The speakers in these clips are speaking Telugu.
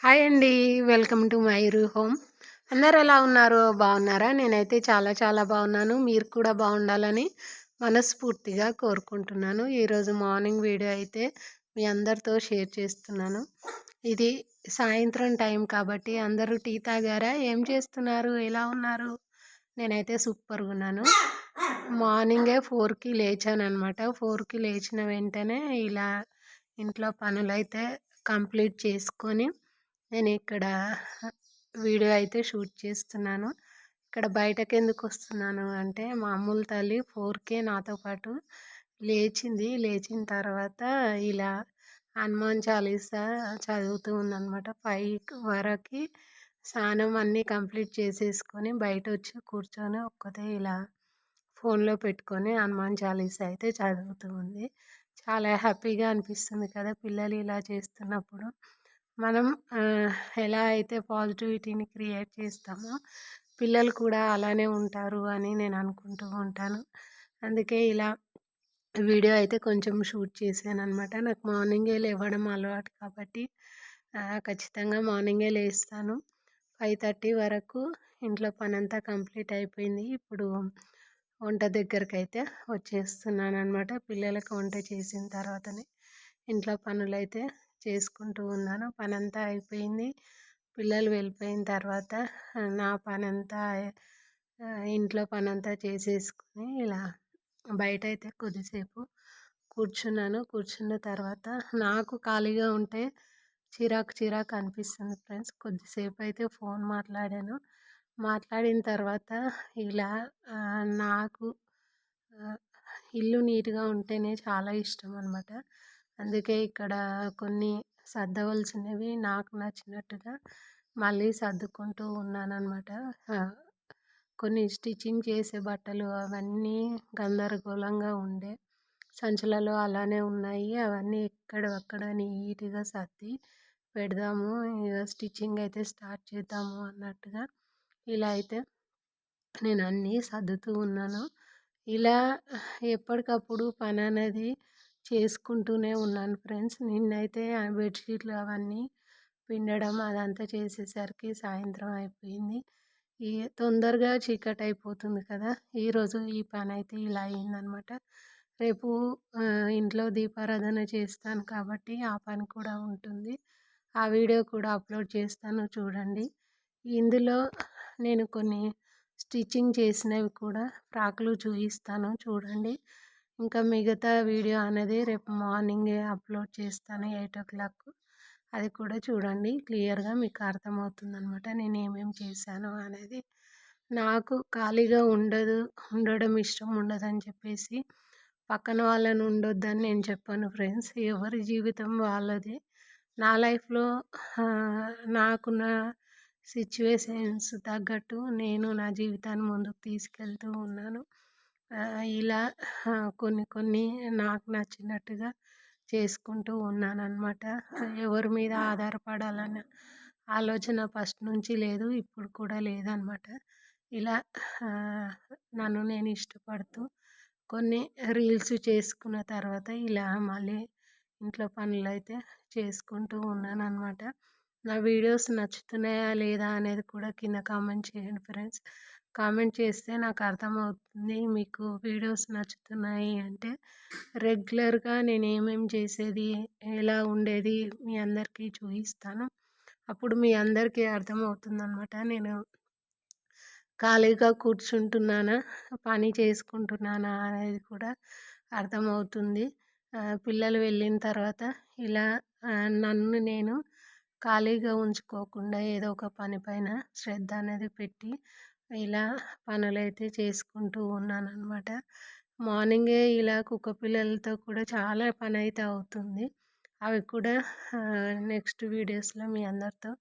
హాయ్ అండి. Welcome to my home. అందరు ఎలా ఉన్నారు? బాగున్నారా? నేనైతే చాలా చాలా బాగున్నాను. మీరు కూడా బాగుండాలని మనస్ఫూర్తిగా కోరుకుంటున్నాను. ఈరోజు మార్నింగ్ వీడియో అయితే మీ అందరితో షేర్ చేస్తున్నాను. ఇది సాయంత్రం టైం కాబట్టి అందరూ టీ తాగారా? ఏం చేస్తున్నారు? ఎలా ఉన్నారు? నేనైతే సూపర్గా ఉన్నాను. మార్నింగే ఫోర్కి లేచాను అనమాట ఫోర్కి లేచిన వెంటనే ఇలా ఇంట్లో పనులైతే కంప్లీట్ చేసుకొని నేను ఇక్కడ వీడియో అయితే షూట్ చేస్తున్నాను. ఇక్కడ బయటకు ఎందుకు వస్తున్నాను అంటే మా అమ్ముల తల్లి ఫోర్కే నాతో పాటు లేచింది. లేచిన తర్వాత ఇలా హనుమాన్ చాలీసా చదువుతూ ఉందన్నమాట. ఫైవ్ వరకు స్నానం అన్నీ కంప్లీట్ చేసేసుకొని బయట వచ్చి కూర్చొని ఒక్కతే ఇలా ఫోన్లో పెట్టుకొని హనుమాన్ చాలీసా అయితే చదువుతూ ఉంది. చాలా హ్యాపీగా అనిపిస్తుంది కదా పిల్లలు ఇలా చేస్తున్నప్పుడు. మనం ఎలా అయితే పాజిటివిటీని క్రియేట్ చేస్తామో పిల్లలు కూడా అలానే ఉంటారు అని నేను అనుకుంటూ ఉంటాను. అందుకే ఇలా వీడియో అయితే కొంచెం షూట్ చేశాను అనమాట నాకు మార్నింగే లేవడం అలవాటు కాబట్టి ఖచ్చితంగా మార్నింగే లేస్తాను. ఫైవ్ థర్టీ వరకు ఇంట్లో పని అంతా కంప్లీట్ అయిపోయింది. ఇప్పుడు వంట దగ్గరికి అయితే వచ్చేస్తున్నాను అనమాట పిల్లలకు వంట చేసిన తర్వాతనే ఇంట్లో పనులు అయితే చేసుకుంటూ ఉన్నాను. పని అంతా అయిపోయింది. పిల్లలు వెళ్ళిపోయిన తర్వాత నా పని అంతా ఇంట్లో పని అంతా చేసేసుకుని ఇలా బయట అయితే కొద్దిసేపు కూర్చున్నాను. కూర్చున్న తర్వాత నాకు ఖాళీగా ఉంటే చిరాకు చిరాకు అనిపిస్తుంది ఫ్రెండ్స్. కొద్దిసేపు అయితే ఫోన్ మాట్లాడాను. మాట్లాడిన తర్వాత ఇలా నాకు ఇల్లు నీట్గా ఉంటేనే చాలా ఇష్టం అనమాట అందుకే ఇక్కడ కొన్ని సర్దవలసినవి నాకు నచ్చినట్టుగా మళ్ళీ సర్దుకుంటూ ఉన్నానన్నమాట. కొన్ని స్టిచ్చింగ్ చేసే బట్టలు అవన్నీ గందరగోళంగా ఉండే సంచులలో అలానే ఉన్నాయి. అవన్నీ ఎక్కడక్కడ నీట్గా సర్ది పెడదాము ఇక స్టిచ్చింగ్ అయితే స్టార్ట్ చేద్దాము అన్నట్టుగా ఇలా అయితే నేను అన్నీ సర్దుతూ ఉన్నాను. ఇలా ఎప్పటికప్పుడు పని అనేది చేసుకుంటూనే ఉన్నాను ఫ్రెండ్స్. నిన్నైతే బెడ్షీట్లు అవన్నీ పిండడం అదంతా చేసేసరికి సాయంత్రం అయిపోయింది. ఈ తొందరగా చీకటి అయిపోతుంది కదా ఈరోజు ఈ పని అయితే ఇలా అయిందనమాట. రేపు ఇంట్లో దీపారాధన చేస్తాను కాబట్టి ఆ పని కూడా ఉంటుంది. ఆ వీడియో కూడా అప్లోడ్ చేస్తాను చూడండి. ఇందులో నేను కొన్ని స్టిచ్చింగ్ చేసినవి కూడా ఫ్రాక్లు చూపిస్తాను చూడండి. ఇంకా మిగతా వీడియో అనేది రేపు మార్నింగ్ అప్లోడ్ చేస్తాను ఎయిట్ ఓ క్లాక్ అది కూడా చూడండి క్లియర్గా మీకు అర్థమవుతుంది అనమాట నేను ఏమేమి చేశాను అనేది. నాకు ఖాళీగా ఉండదు ఉండడం ఇష్టం ఉండదని చెప్పేసి పక్కన వాళ్ళని ఉండొద్దని నేను చెప్పాను ఫ్రెండ్స్. ఎవరి జీవితం వాళ్ళది. నా లైఫ్లో నాకున్న సిచ్యువేషన్స్ తగ్గట్టు నేను నా జీవితాన్ని ముందుకు తీసుకెళ్తూ ఉన్నాను. ఇలా కొన్ని కొన్ని నాకు నచ్చినట్టుగా చేసుకుంటూ ఉన్నాను అనమాట ఎవరి మీద ఆధారపడాలన్న ఆలోచన ఫస్ట్ నుంచి లేదు ఇప్పుడు కూడా లేదనమాట ఇలా నన్ను నేను ఇష్టపడుతూ కొన్ని రీల్స్ చేసుకున్న తర్వాత ఇలా మళ్ళీ ఇంట్లో పనులు అయితే చేసుకుంటూ ఉన్నాను అనమాట నా వీడియోస్ నచ్చుతున్నాయా లేదా అనేది కూడా కింద కామెంట్ చేయండి ఫ్రెండ్స్. కామెంట్ చేస్తే నాకు అర్థమవుతుంది. మీకు వీడియోస్ నచ్చుతున్నాయి అంటే రెగ్యులర్గా నేను ఏమేమి చేసేది ఎలా ఉండేది మీ అందరికీ చూపిస్తాను. అప్పుడు మీ అందరికీ అర్థమవుతుంది అనమాట నేను ఖాళీగా కూర్చుంటున్నానా పని చేసుకుంటున్నానా అనేది కూడా అర్థమవుతుంది. పిల్లలు వెళ్ళిన తర్వాత ఇలా నన్ను నేను ఖాళీగా ఉంచుకోకుండా ఏదో ఒక పని పైన శ్రద్ధ అనేది పెట్టి ఇలా పనులైతే చేసుకుంటూ ఉన్నాను అనమాట మార్నింగే ఇలా కుక్క పిల్లలతో కూడా చాలా పని అయితే అవుతుంది. అవి కూడా నెక్స్ట్ వీడియోస్లో మీ అందరితో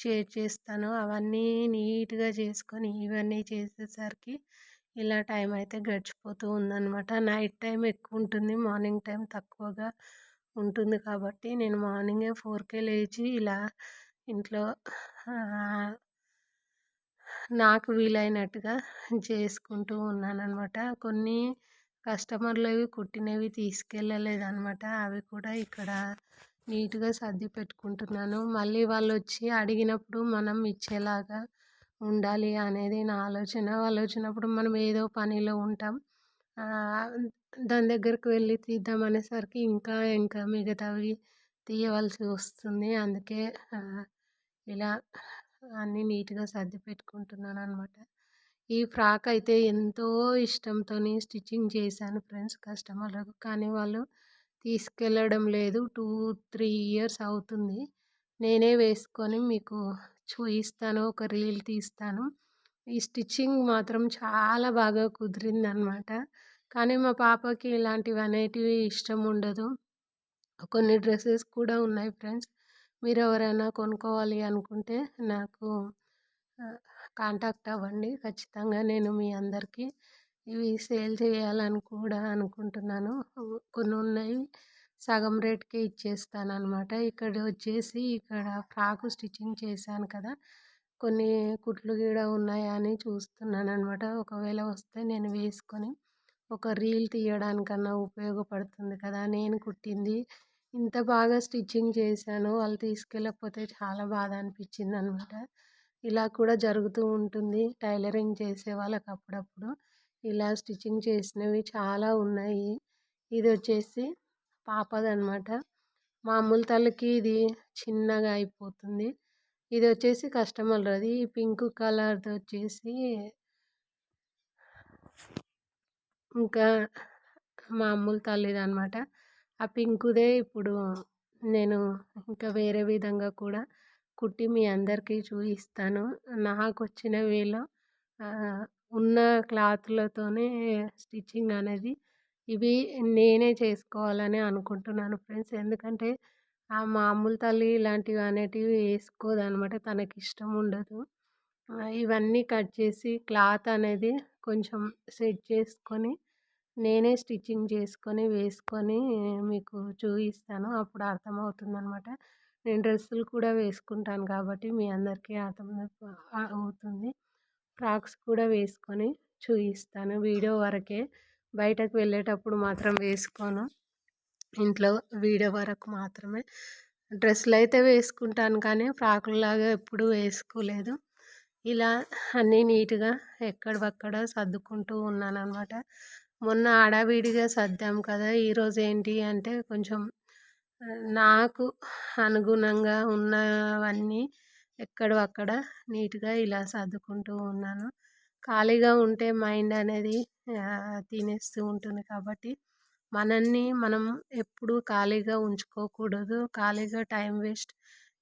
షేర్ చేస్తాను. అవన్నీ నీట్గా చేసుకొని ఇవన్నీ చేసేసరికి ఇలా టైం అయితే గడిచిపోతూ ఉందన్నమాట. నైట్ టైం ఎక్కువ ఉంటుంది మార్నింగ్ టైం తక్కువగా ఉంటుంది కాబట్టి నేను మార్నింగే ఫోర్కే లేచి ఇలా ఇంట్లో నాకు వీలైనట్టుగా చేసుకుంటూ ఉన్నానన్నమాట. కొన్ని కస్టమర్లవి కుట్టినవి తీసుకెళ్ళలేదు అనమాట అవి కూడా ఇక్కడ నీట్గా సర్ది పెట్టుకుంటున్నాను. మళ్ళీ వాళ్ళు వచ్చి అడిగినప్పుడు మనం ఇచ్చేలాగా ఉండాలి అనేది నా ఆలోచన. వాళ్ళు వచ్చినప్పుడు మనం ఏదో పనిలో ఉంటాం. దాని దగ్గరకు వెళ్ళి తీద్దాం అనేసరికి ఇంకా ఇంకా మిగతావి తీయవలసి వస్తుంది. అందుకే ఇలా అన్నీ నీట్గా సర్ది పెట్టుకుంటున్నాను అనమాట ఈ ఫ్రాక్ అయితే ఎంతో ఇష్టంతో స్టిచ్చింగ్ చేశాను ఫ్రెండ్స్. కస్టమర్లకు కానీ వాళ్ళు తీసుకెళ్ళడం లేదు. టూ త్రీ ఇయర్స్ అవుతుంది. నేనే వేసుకొని మీకు చూపిస్తాను ఒక రీల్ తీస్తాను. ఈ స్టిచ్చింగ్ మాత్రం చాలా బాగా కుదిరింది అనమాట కానీ మా పాపకి ఇలాంటివి అనేటివి ఇష్టం ఉండదు. కొన్ని డ్రెస్సెస్ కూడా ఉన్నాయి ఫ్రెండ్స్. మీరు ఎవరైనా కొనుక్కోవాలి అనుకుంటే నాకు కాంటాక్ట్ అవ్వండి. ఖచ్చితంగా నేను మీ అందరికీ ఇవి సేల్ చేయాలని కూడా అనుకుంటున్నాను. కొన్ని ఉన్నాయి. సగం రేట్కే ఇచ్చేస్తాను అనమాట ఇక్కడ వచ్చేసి ఇక్కడ ఫ్రాకు స్టిచ్చింగ్ చేశాను కదా. కొన్ని కుట్లు కూడా ఉన్నాయా అని చూస్తున్నాను అనమాట ఒకవేళ వస్తే నేను వేసుకొని ఒక రీల్ తీయడానికన్నా ఉపయోగపడుతుంది కదా. నేను కుట్టింది ఇంత బాగా స్టిచ్చింగ్ చేశాను. వాళ్ళు తీసుకెళ్ళకపోతే చాలా బాధ అనిపించింది అనమాట ఇలా కూడా జరుగుతూ ఉంటుంది. టైలరింగ్ చేసే వాళ్ళకి అప్పుడప్పుడు ఇలా స్టిచ్చింగ్ చేసినవి చాలా ఉన్నాయి. ఇది వచ్చేసి పాపదనమాట. మామూలు తలకి ఇది చిన్నగా అయిపోతుంది. ఇది వచ్చేసి కస్టమర్ అది పింక్ కలర్ది వచ్చేసి ఇంకా మామూలు తల్లిది అనమాట ఆ పింకుదే ఇప్పుడు నేను ఇంకా వేరే విధంగా కూడా కుట్టి మీ అందరికీ చూపిస్తాను. నాకు వచ్చిన వేలో ఉన్న క్లాత్లతోనే స్టిచ్చింగ్ అనేది ఇవి నేనే చేసుకోవాలని అనుకుంటున్నాను ఫ్రెండ్స్. ఎందుకంటే ఆ మామూలు తల్లి ఇలాంటివి అనేటివి వేసుకోదు అనమాట తనకి ఇష్టం ఉండదు ఇవన్నీ కట్ చేసి క్లాత్ అనేది కొంచెం సెట్ చేసుకొని నేనే స్టిచ్చింగ్ చేసుకొని వేసుకొని మీకు చూపిస్తాను అప్పుడు అర్థమవుతుంది అనమాట నేను డ్రెస్సులు కూడా వేసుకుంటాను కాబట్టి మీ అందరికీ అర్థం అవుతుంది. ఫ్రాక్స్ కూడా వేసుకొని చూపిస్తాను వీడియో వరకే. బయటకు వెళ్ళేటప్పుడు మాత్రం వేసుకోను. ఇంట్లో వీడియో వరకు మాత్రమే. డ్రెస్సులు అయితే వేసుకుంటాను కానీ ఫ్రాకులాగా ఎప్పుడూ వేసుకోలేదు. ఇలా అన్నీ నీట్గా ఎక్కడవక్కడ సర్దుకుంటూ ఉన్నాను అనమాట మొన్న హడావిడిగా సర్దాం కదా! ఈరోజు ఏంటి అంటే కొంచెం నాకు అనుగుణంగా ఉన్నవన్నీ ఎక్కడో అక్కడ నీట్గా ఇలా సర్దుకుంటూ ఉన్నాను. ఖాళీగా ఉంటే మైండ్ అనేది తినేస్తూ ఉంటుంది కాబట్టి మనల్ని మనం ఎప్పుడూ ఖాళీగా ఉంచుకోకూడదు ఖాళీగా టైం వేస్ట్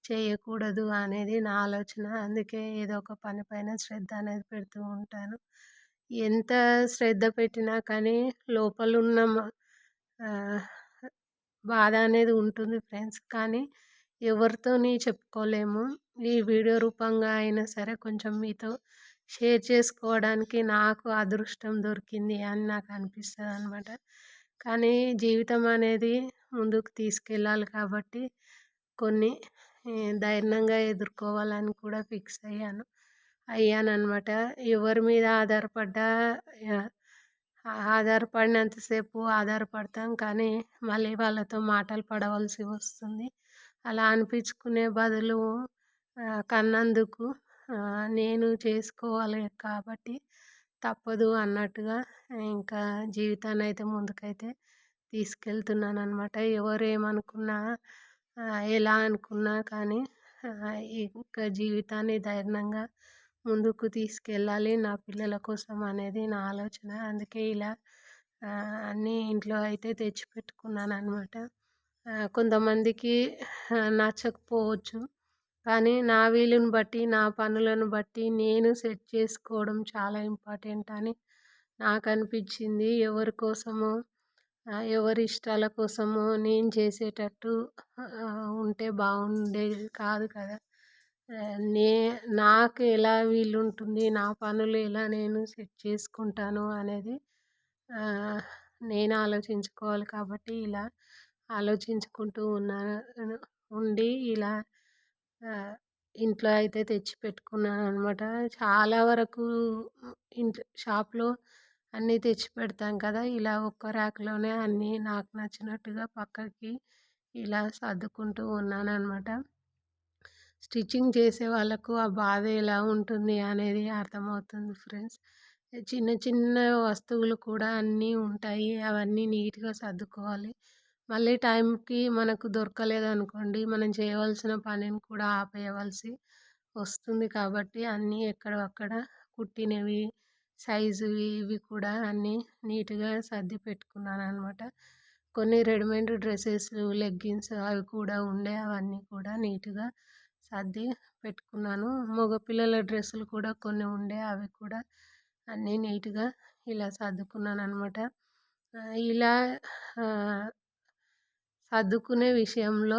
చేయకూడదు అనేది నా ఆలోచన. అందుకే ఏదో ఒక పని పైన శ్రద్ధ అనేది పెడుతూ ఉంటాను. ఎంత శ్రద్ధ పెట్టినా కానీ లోపల ఉన్న బాధ అనేది ఉంటుంది ఫ్రెండ్స్. కానీ ఎవరితోని చెప్పుకోలేము. ఈ వీడియో రూపంగా అయినా సరే కొంచెం మీతో షేర్ చేసుకోవడానికి నాకు అదృష్టం దొరికింది అని నాకు అనిపిస్తుంది అనమాట కానీ జీవితం అనేది ముందుకు తీసుకెళ్ళాలి కాబట్టి కొన్ని ధైర్యంగా ఎదుర్కోవాలని కూడా ఫిక్స్ అయ్యాను. అయ్యాను ఎవరి మీద ఆధారపడ్డా ఆధారపడినంతసేపు ఆధారపడతాం కానీ మళ్ళీ వాళ్ళతో మాటలు పడవలసి వస్తుంది. అలా అనిపించుకునే బదులు కన్నందుకు నేను చేసుకోవాలి కాబట్టి తప్పదు అన్నట్టుగా ఇంకా జీవితాన్ని అయితే ముందుకైతే తీసుకెళ్తున్నాను అనమాట ఎవరు ఏమనుకున్నా ఎలా అనుకున్నా కానీ ఇంకా జీవితాన్ని ధైర్యంగా ముందుకు తీసుకెళ్ళాలి నా పిల్లల కోసం అనేది నా ఆలోచన. అందుకే ఇలా అన్నీ ఇంట్లో అయితే తెచ్చిపెట్టుకున్నాను అనమాట కొంతమందికి నచ్చకపోవచ్చు. కానీ నా వీలుని బట్టి నా పనులను బట్టి నేను సెట్ చేసుకోవడం చాలా ఇంపార్టెంట్ అని నాకు అనిపించింది ఎవరి కోసమో ఎవరి ఇష్టాల కోసమో నేను చేసేటట్టు ఉంటే బాగుండేది కాదు కదా. నే నాకు ఎలా వీలుంటుంది నా పనులు ఎలా నేను సెట్ చేసుకుంటాను అనేది నేను ఆలోచించుకోవాలి కాబట్టి ఇలా ఆలోచించుకుంటూ ఉన్నాను ఉండి ఇలా ఇంట్లో అయితే తెచ్చి పెట్టుకున్నాను అనమాట చాలా వరకు ఇంట్లో షాప్లో అన్నీ తెచ్చి పెడతాం కదా ఇలా ఒక్క ర్యాక్లోనే అన్నీ నాకు నచ్చినట్టుగా పక్కకి ఇలా సర్దుకుంటూ ఉన్నాను అనమాట స్టిచ్చింగ్ చేసే వాళ్ళకు ఆ బాధ ఎలా ఉంటుంది అనేది అర్థమవుతుంది ఫ్రెండ్స్. చిన్న చిన్న వస్తువులు కూడా అన్నీ ఉంటాయి. అవన్నీ నీట్గా సర్దుకోవాలి. మళ్ళీ టైంకి మనకు దొరకలేదు అనుకోండి మనం చేయవలసిన పనిని కూడా ఆపేయవలసి వస్తుంది కాబట్టి అన్నీ ఎక్కడక్కడ కుట్టినవి సైజువి ఇవి కూడా అన్నీ నీట్గా సర్ది పెట్టుకున్నాను అనమాట కొన్ని రెడీమేడ్ డ్రెస్సెస్ లెగ్గిన్స్ అవి కూడా ఉండే అవన్నీ కూడా నీట్గా సర్ది పెట్టుకున్నాను. మగపిల్లల డ్రెస్సులు కూడా కొన్ని ఉండే అవి కూడా అన్నీ నీట్గా ఇలా సర్దుకున్నాను అనమాట ఇలా సర్దుకునే విషయంలో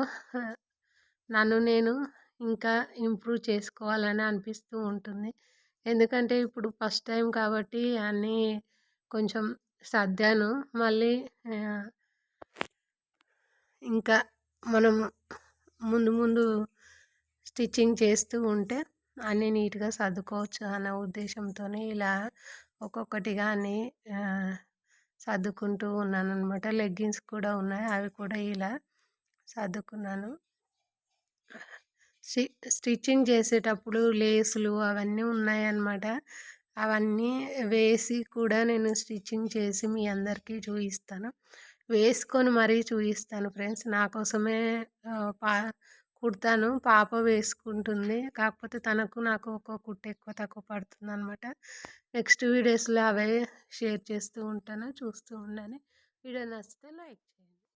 నన్ను నేను ఇంకా ఇంప్రూవ్ చేసుకోవాలని అనిపిస్తూ ఉంటుంది. ఎందుకంటే ఇప్పుడు ఫస్ట్ టైం కాబట్టి అన్నీ కొంచెం సర్దాను. మళ్ళీ ఇంకా మనం ముందు ముందు స్టిచ్చింగ్ చేస్తూ ఉంటే అన్నీ నీట్గా సర్దుకోవచ్చు అన్న ఉద్దేశంతోనే ఇలా ఒక్కొక్కటిగా అన్నీ సర్దుకుంటూ ఉన్నాను అనమాట లెగ్గిన్స్ కూడా ఉన్నాయి. అవి కూడా ఇలా సర్దుకున్నాను. స్టి స్టిచ్చింగ్ చేసేటప్పుడు లేసులు అవన్నీ ఉన్నాయన్నమాట. అవన్నీ వేసి కూడా నేను స్టిచ్చింగ్ చేసి మీ అందరికీ చూపిస్తాను. వేసుకొని మరీ చూపిస్తాను ఫ్రెండ్స్. నా కోసమే పా కుడతాను. పాప వేసుకుంటుంది. కాకపోతే తనకు నాకు ఒక్కో కుట్ట ఎక్కువ తక్కువ పడుతుంది అనమాట నెక్స్ట్ వీడియోస్లో అవే షేర్ చేస్తూ ఉంటాను. చూస్తూ ఉండండి. వీడియో నచ్చితే లైక్